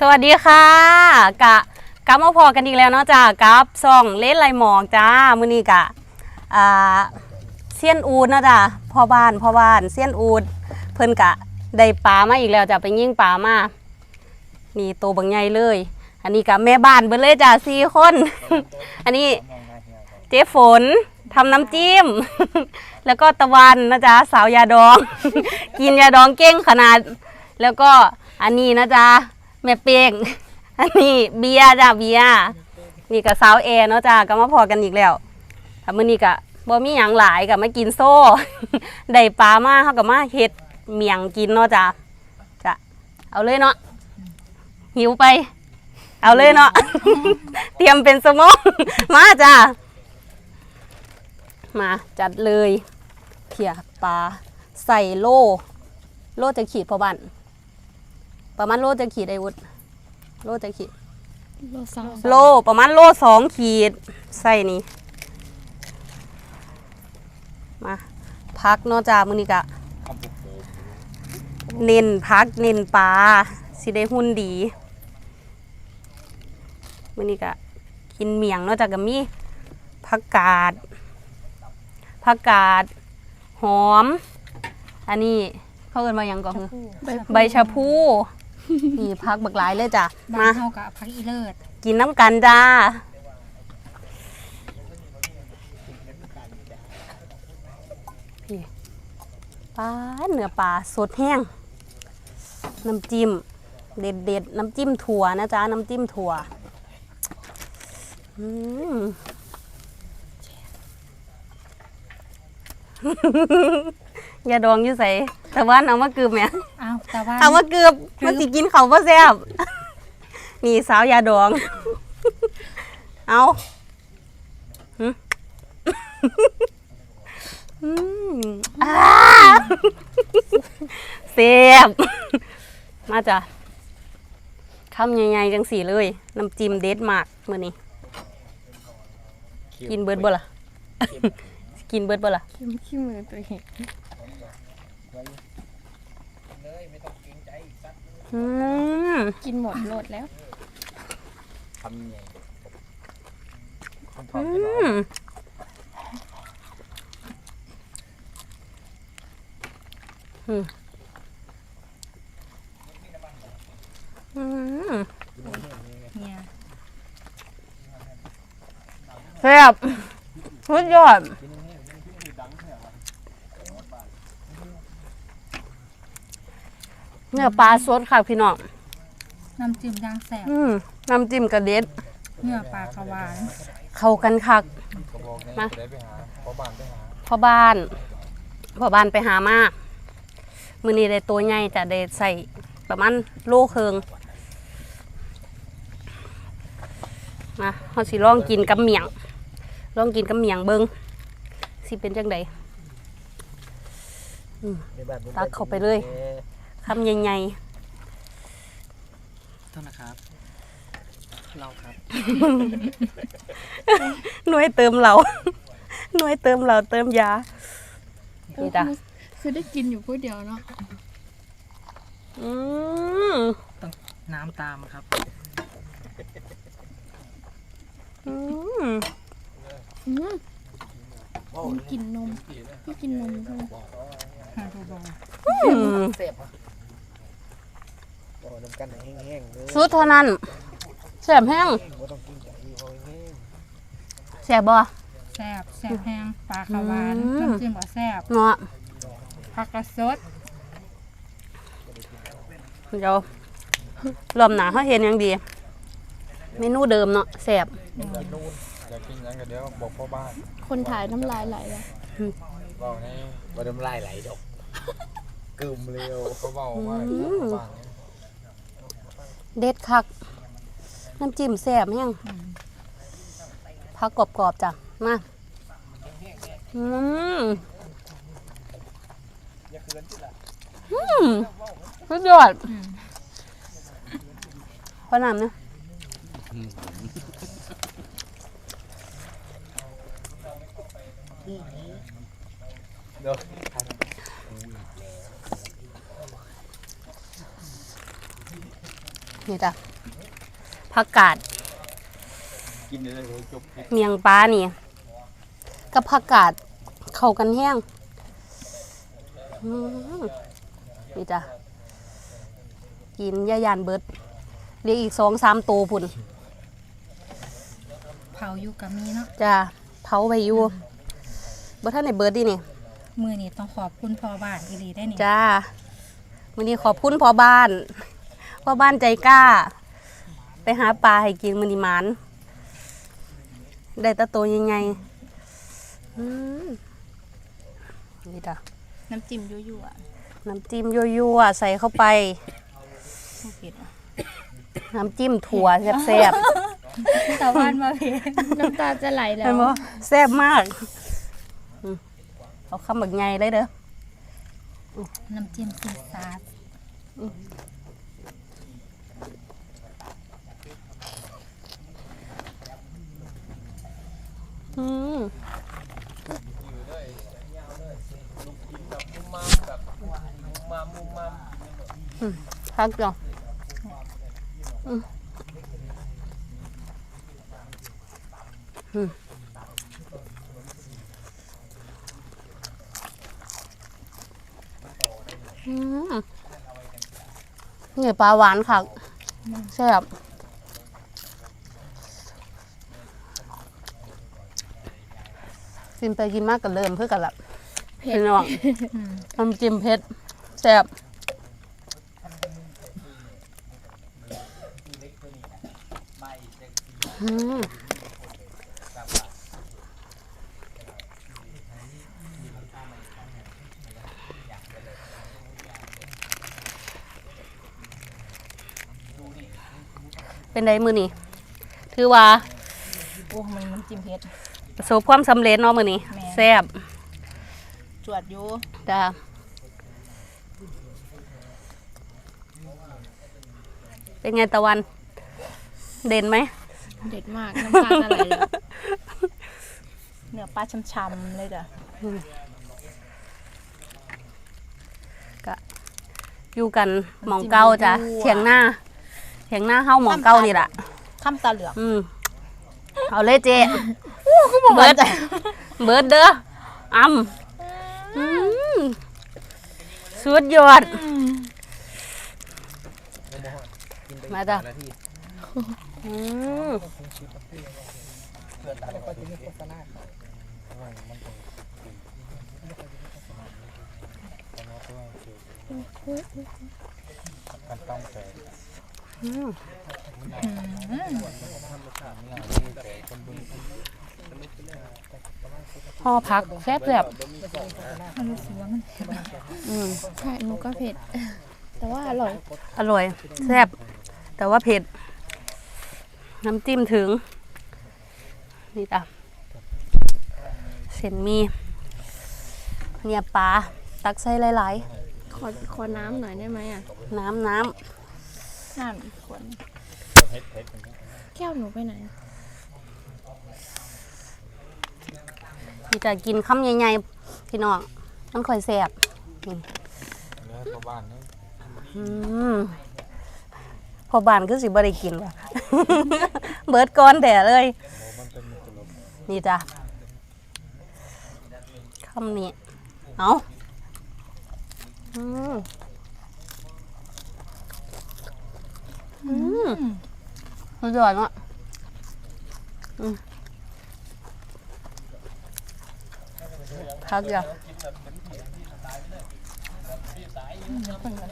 สวัสดีค่ะ กะกลับมาพอกันอีกแล้วเนาะจ้ากับซ่องเล่นไรหมอกจ้ามื้อนี้กะอ่าเซียนอูดเนาะจ้าพ่อบ้านพ่อบ้านเซียนอูดเพิ่นกะได้ปลามาอีกแล้วจ้ะไปยิงปลามานี่โตบังใหญ่เลย อันนี้กะแม่บ้านเบิ่เลยจ้าสี่คน อันนี้เจ๊ฝนทำน้ำจิ้ม แล้วก็ตะวันนะจ๊ะสาวยาดอง กินยาดองเก่งขนาด แล้วก็อันนี้นะจ๊ะ แม่เป้งอันนี้เบียร์จ้ะเบียร์นี่กับสาวแอร์เนาะจ้ะก็มาพอกันอีกแล้วถ้ามื้อนี้ก็บ่มีหยังหลายก็มากินโซ่ ได้ปลามาเฮาก็มาเฮ็ดเมียงกินเนาะจ้ะจ้ะเอาเลยเนาะหิวไป เอาเลยเนาะ เตรียมเป็นสมอง มาจ้ะมาจัดเลยเขี่ยปลาใส่โล่โล่จะขีดพอบัน ประมาณโล่จะขีดไอ้วุฒโล่จะขีด โลสองโลประมาณโลสองขีดใส่นี่มาพักเนอกจากมือนี้กะเน้นพักเน้นปลาสิได้หุ่นดีมือนี้กะกินเมียงเนอกจากกับมีผักกาดผักกาดหอม อันนี้เขาเอินมาหยังก่อนคือ ใบใบชะพู นี่พักบักหลายเลยจ้ะมามาเท่ากับพักอีเลิศกินน้ำกันจ้าพี่ปลาเนื้อปลาสดแห้ง น้ำจิ้ม เด็ดเด็ดๆน้ำจิ้มถั่วนะจ๊ะ น้ำจิ้มถั่วอืมอ ย่าดองอยู่ใส่แต่ว่าเอามาเกือบเนี่ยอ้าวแต่ว่าเอามาเกือบมันสิกินเขาวบ่แซ่บนี่สาวยาดอง เอาหึอืมอ้าแซ่บมาจ้ะคำใหญ่ๆจังสีเลยน้ำจิ้มเด็ดมากมื้อนี้ กินเบิดบ่ล่ะ กินเบิดบ่ล่ะ คิมขี้มือตัวเอง อืมกินหมดโลดแล้ว ทำใหญ่คนทออืดไปหน่อยมอืมอืมเนี่ยแซ่บสุดยอดเนื้ อปลาสดค่ะพี่น้องน้ำจิ้มย่างแสบอืมน้ำจิ้มกระเด็ดเนื้อปลาขาวานเข้ากันคักก็บอกไงมาจะได้ไปหาเพราะบ้านไปหาพ่อบ้านพ่อบ้านไปหามามือนี้ได้ตัวใหญ่จะได้ใส่ประมาณโลเคิงมาเขาสิลองกินกับเมียงลองกินกับเมียงเบิงสิเป็นจังไดในบ้านผมตักเข้าไปเลย คำใหญ่โทษนะครับ เราครับ ๆหน่วยเติมเราหน่วยเติมเราเติมยานี่จ้ะคือได้กินอยู่ผู้เดียวเนาะอืมน้ำตามครับ อืมอืมมันกินนมพี่กินนมใช่ไหมหาดูบอลอืมเสียบอะ โอ้น้ำกันแห้งๆเลยสุดเท่านั้นแสบแห้งบ่ต้องกินไก่พอแห้งแสบบ่แสบแสบแห้งปลาขาวานอืมน้ำจิ้มก็แสบเนาะผักกระสดเดี๋ยวรอบหนาเขาเห็นยังดี เมนูเดิมเนาะแสบกินนู่นอยากกินหยังก็เดี๋ยวบอกพ่อบ้านคนถ่ายน้ำลายไหลแล้วบอกให้ว่าน้ำลายไหลดอกกึมเร็วเขาบอกว่าพ่อบ้านเนี่ย เด็ดคัก น้ำจิ้มแสบแห้งพักกรอบๆจ้ะ มา อืมอืมสุดยอดพอน้ำนะเดี๋ยว นี่จ้ะผักกาดกินได้เลยจบเมียงปลานี่ กับผักกาดเข้ากันแห้งอืมนี่จ้ะกินย่ายานเบิดเรียกอีกสองสามตัวพุ่นเผาอยู่กับมีเนาะจ้ะเผาไปอยู่บ่ท่านในเบิดดินี่มือนี่ต้องขอบคุณพ่อบ้านอีหลีได้นี่จ้าวันนี้ขอบคุณพ่อบ้าน พ่อบ้านใจกล้า ไปหาปลาให้กินมันนีหมานได้แตะโตวยังไงอืมนี่จ้ะน้ำจิ้มยั่วน้ำจิ้มยั่วๆใส่เข้าไปๆผู้ผิดอะน้ำจิ้มถั่วแซ่บชาวบ้านมาเพลน้ำตาจะไหลๆแล้เห็นวบ่แซ่บมากอืมเอาคำบักไงเลยเด้อน้ำจิ้มซีซาร์ อืมอืมพักก่อนอืมอืมอืมนี่ปลาหวานค่ะแซ่บ กินไปกินมากก็เริ่มเพื่อกันละเผ็ดพี่น้องน้ำจิ้มเผ็ดแซ่บอืมเป็นไดมือนี่ถือว่า โอ้มันน้ำจิ้มเผ็ด ประสบความสำเร็จเนาะมือนี้แม่แซ่บจวดอยู่จ้าเป็นไงตะวัน เด่นไหม เด็ดมากน้ำตาจะไหลแล้วเนื้อปลาช้ำๆเลยเด้ออยู่กันหมองเก้าจ้ะเถียงหน้าเถียงหน้าเข้าหมองเก้านี่แหละข้ามตาเหลืองอืมเอาเลยเจ เบิร์ดเบิร์ดเด้ออ้ำอืมสุดยอด มาจ้ะอืม กันต้องแต่อืมห่อผักแซ่บแซ่บมันรู้สึกว่ามันๆอืมใช่หนูก็เผ็ด แต่ว่าอร่อย อร่อย แซ่บแต่ว่าเผ็ด น้ำจิ้มถึง นี่จ้ะเส้นหมี เนี่ยปลาตักใส่หลาย ขอขอน้ำหน่อยได้ไหมอะๆ น้ำน้น้ำอีกคนแก้วหนูไปไหนำ นี่จะกินคำใหญ่ๆพี่น้องมันค่อยแซ่บนี่เนื้อเข้าบ้านนี่อืมพอบ้านคือสิบ่ได้กินว่ะ เบิดก่อนแต่เลย โอ้มันเป็นมุกลมนี่จ้ะคำนี้ เอาอืมอืมสุดยอดเนาะอืม พักอย่า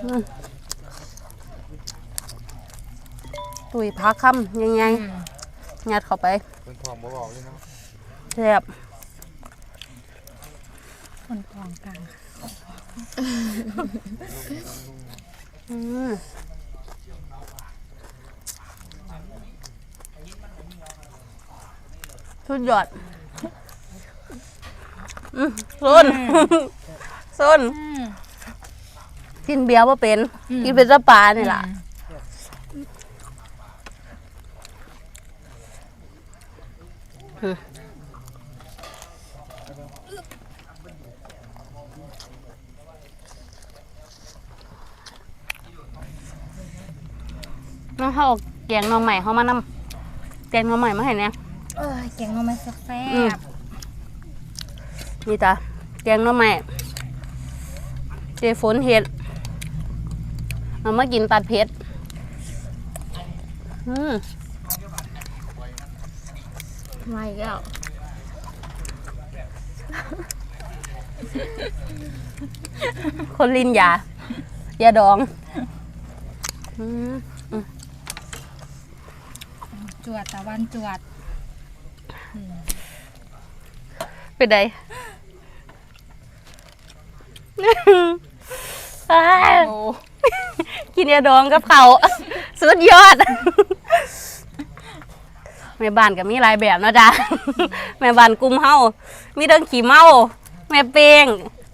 อืมตุยพักคำยังไงงัดเข้าไปเป็นทองบ่บอกเลยเนาะแซ่บคนทองกลางอืมสุดยอด อืมส้นส้นกินเบียร์ว่าเป็น กินเป็นสปลานี่ล่ะอืมเนาะเขาเอาแกงหน่อใหม่เขามานำแกงหน่อใหม่มาให้เนี่ยเออแกงหน่อไม้แซ่อืมบ นี่จ้ะแกงหน่อใหม่เจฝนเห็ดเอามากินตัดเผ็ดอืมมาอีกแล้วคนลินยายาดองอืมจวดตะวันจวด เป็นไดอ้าว กินยาดองกับเขาวสุดยอด แม่บ้านก็มีหลายแบบนะจ๊ะ แม่บ้านกุมเฮามีเรื่องขี่เมา แม่เป้ง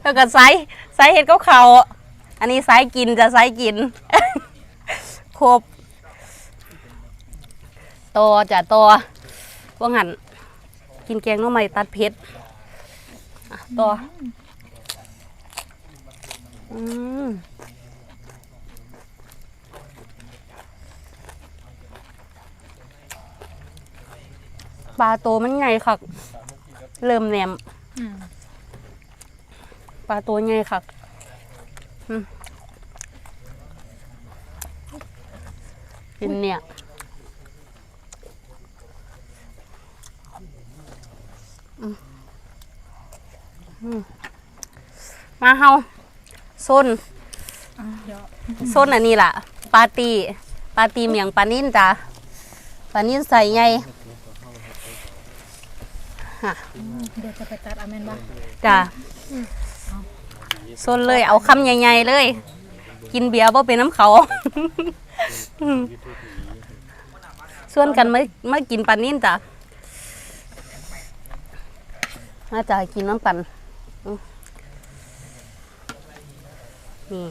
แล้วก็ไซไซเฮ็ดกับเขาวอันนี้ไซกินจะไซกิน ครบตอจ้ะตอว่าหันกินแกงน้องใหม่ตัดเผ็ดอะต่อ อืมปลาโตมันใหญ่คัก เริ่มแหนมอืมปลาโตัวใหญ่คักอืมกินเนี่ยมาเฮา ส้นอะเดี๋ยวส้นอันนี้ล่ะ ปาตีปาตีเมียงปลานิ่นจ้ะปลานิ่นใส่ไงเดี๋ยวจะไปตัดเอาแม่นบ่จ้ะส้นเลยเอาคำใหญ่ๆเลย กินเบียร์บ่เป็นน้ำเขา ส่วนกันไม่ไม่กินปลานิ่นจ้ะน่าจะกินน้ำปันอืม นี่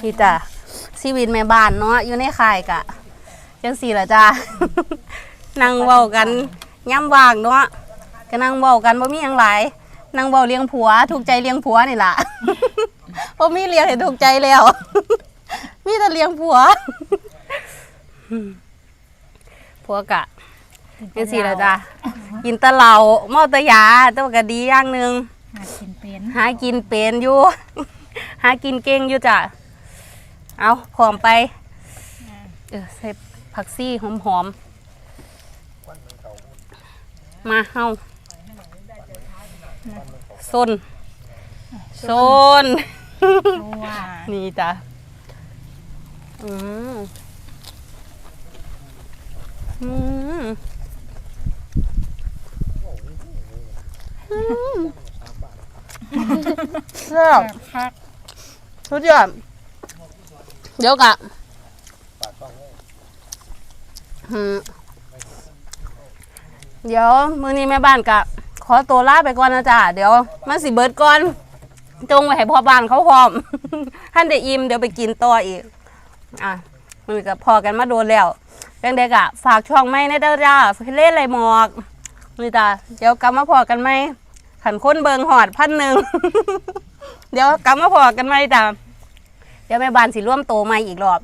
พี่จ้ะชีวิตแม่บ้านเนาะอยู่ในค่ายกะจังสี่ละจ้านั่งเว้ากันย่ำว่างเนาะก็นั่งเว้ากันบ่มีหยังหลายนั่งเว้าเลี้ยงผัว ถูกใจเลี้ยงผัวนี่ล่ะบ่มีเลี้ยงให้ถูกใจแล้ว มีแต่เลี้ยงผัวผัวกะ จังสี่ละจ้ากินแตะเหล่าเมาแตะยาแต่ว่าก็ดีอย่างหนึงหากินเป็นหากินเป็นอยู่ หากินเก่งอยู่จ้ะ เอาพร้อมไป เออใส่ผักซี่หอมๆมาเฮาส้นส้นชัวนี่จ้ะ อืมอืมอืม แซ่บแบบคักทุกอย่างเดี๋ยวกะอืมเดี๋ยวมื้อนี้แม่บ้านกะ ขอตัวลาไปก่อนนะจ๊ะเดี๋ยวมาสิเบิดก่อน จงไว้ให้พ่อบ้านเขาพร้อมท่านได้อิ่มเดี๋ยวไปกินต่ออีก อะมันก็พอกันมาโดนแล้วเรื่องเด็กอะฝากช่องไม่ในเด้อจ้าเล่นอะไรหมอกนี่จ้ะเดี๋ยวกลับมาพอกันไหม ขันค้นเบิงหอดพันหนึ่ง เดี๋ยวกลับมาพอกันไหมจ้ะเดี๋ยวแม่บ้านสิร่วมโตใหม่อีกรอบ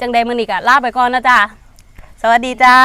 จังใดมือนี่กะลาไปก่อนนะจ้ะสวัสดีจ้า